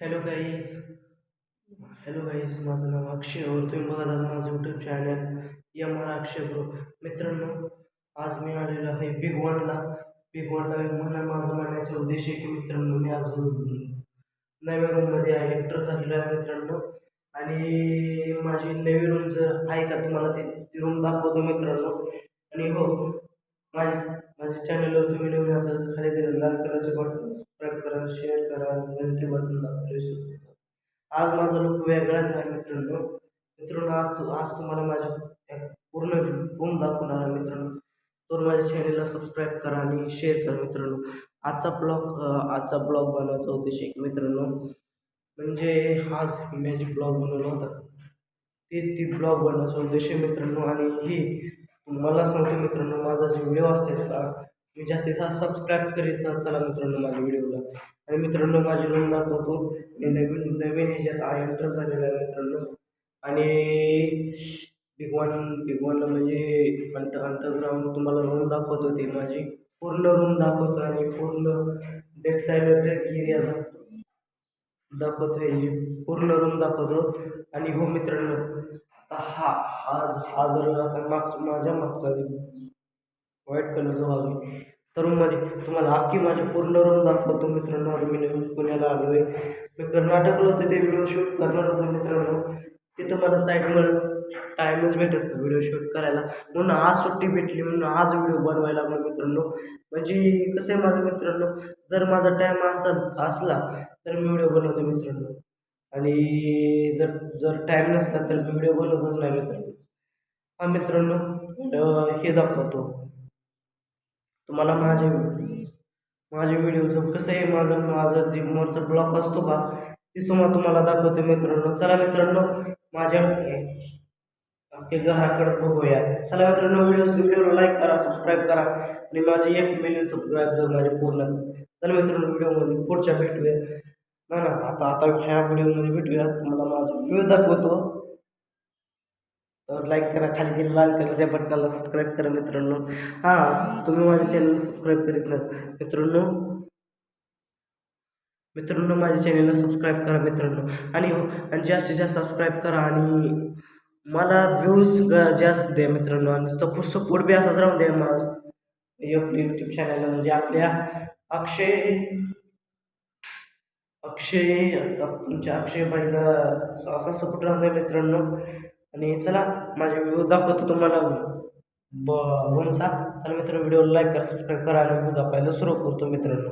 Hello guys hello guys माझं नाव अक्षय और तुम्ही बघत आहात माझं YouTube channel M R Akshay bro मित्रांनो आज मी आलेलो आहे बिग वनला बिग वनला म्हणा माझा म्हणण्याचा उद्देश आहे की मित्रांनो मी आज नव्या रूममध्ये आहे एंटर झालेलो आहे मित्रांनो. आणि माझी नवी रूम जर आहे का तुम्हाला ते ती रूम दाखवतो मित्रांनो. आणि हो माझ्या माझ्या चॅनलवर तुम्ही नवीन असाल खाली दिलेला लाल कलरचे बटन आज माझा लुक वेगळाच आहे मित्रांनो. मित्रांनो आज तू आज तुम्हाला माझ्या पूर्ण रूम दाखवणार आहे मित्रांनो. तर माझ्या चॅनलला सबस्क्राईब करा आणि शेअर करा मित्रांनो. आजचा ब्लॉग आजचा ब्लॉग बनवायचा उद्देश एक मित्रांनो. म्हणजे आज मॅजिक ब्लॉग बनवला होता. ते ती ब्लॉग बनवायचा उद्देश मित्रांनो. आणि ही मला सांगतो मित्रांनो माझा जे व्हिडिओ असतात का मी जास्तीत जास्त सबस्क्राईब करीत चला मित्रांनो माझ्या व्हिडिओला. आणि मित्रांनो माझी रूम दाखवतो. मी नवीन नवीन ह्याच्यात एंटर झालेला आहे मित्रांनो. आणि बिग वन बिग वनला म्हणजे अंट अंडरग्राऊंड तुम्हाला रूम दाखवतो ते माझी. पूर्ण रूम दाखवतो आणि पूर्ण डेक साईड एरिया दाखवतो दाखवतो ह्याची पूर्ण रूम दाखवतो. आणि हो मित्रांनो आता हा हा हा जर आता मागच्या माझ्या मागचा व्हाईट कलरचा भाग आहे. तरुणमध्ये रूममध्ये तुम्हाला अख्खी माझी पूर्ण रूम दाखवतो मित्रांनो. मी नवीन पुण्याला आलो आहे मी कर्नाटकला होतो ते व्हिडिओ शूट करणार होतो मित्रांनो. तिथं मला साईडमध्ये टाईमच भेटत नाही व्हिडिओ शूट करायला. म्हणून आज सुट्टी भेटली म्हणून आज व्हिडिओ बनवायला लागलो मित्रांनो. म्हणजे कसं आहे माझं मित्रांनो जर माझा टाईम असल असला तर मी व्हिडिओ बनवतो मित्रांनो. आणि जर जर टाईम नसला तर मी व्हिडिओ बनवतच नाही मित्रांनो. हा मित्रांनो हे दाखवतो. तुम्हाला माझे माझे व्हिडिओचं कसं आहे? माझं माझं जे मोरचा ब्लॉक असतो का ती सुद्धा तुम्हाला दाखवतो मित्रांनो. चला मित्रांनो माझ्या अख्खे घराकडे बघूया. चला मित्रांनो व्हिडिओ व्हिडिओला लाईक करा सबस्क्राईब करा. आणि माझे एक मिलियन सबस्क्राईब जर माझे पूर्ण चला मित्रांनो व्हिडिओमध्ये पुढच्या भेटूया. ना ना आता आता ह्या व्हिडिओमध्ये भेटूया. तुम्हाला माझा व्ह्यू दाखवतो. तर लाईक करा खाली दिलेल्या लाल कलरच्या बटनाला सबस्क्राईब करा मित्रांनो. हां तुम्ही माझ्या चॅनलला सबस्क्राईब करीत नाही मित्रांनो मित्रांनो माझ्या चॅनलला सबस्क्राईब करा मित्रांनो. आणि हो, आणि जास्तीत जास्त सबस्क्राईब करा आणि मला व्ह्यूज जास्त द्या मित्रांनो. आणि सपोर्ट सपोर्ट बी असाच राहून द्या माझं आपल्या यूट्यूब चॅनलला म्हणजे आपल्या अक्षय अक्षय तुमच्या अक्षय बाईला असा सपोर्ट राहून द्या मित्रांनो. आणि चला माझे व्हिडिओ दाखवतो तुम्हाला ब रूमचा तर मित्र व्हिडिओला लाईक करा सबस्क्राईब करा आणि व्ह्यू दाखवायला सुरू करतो मित्रांनो.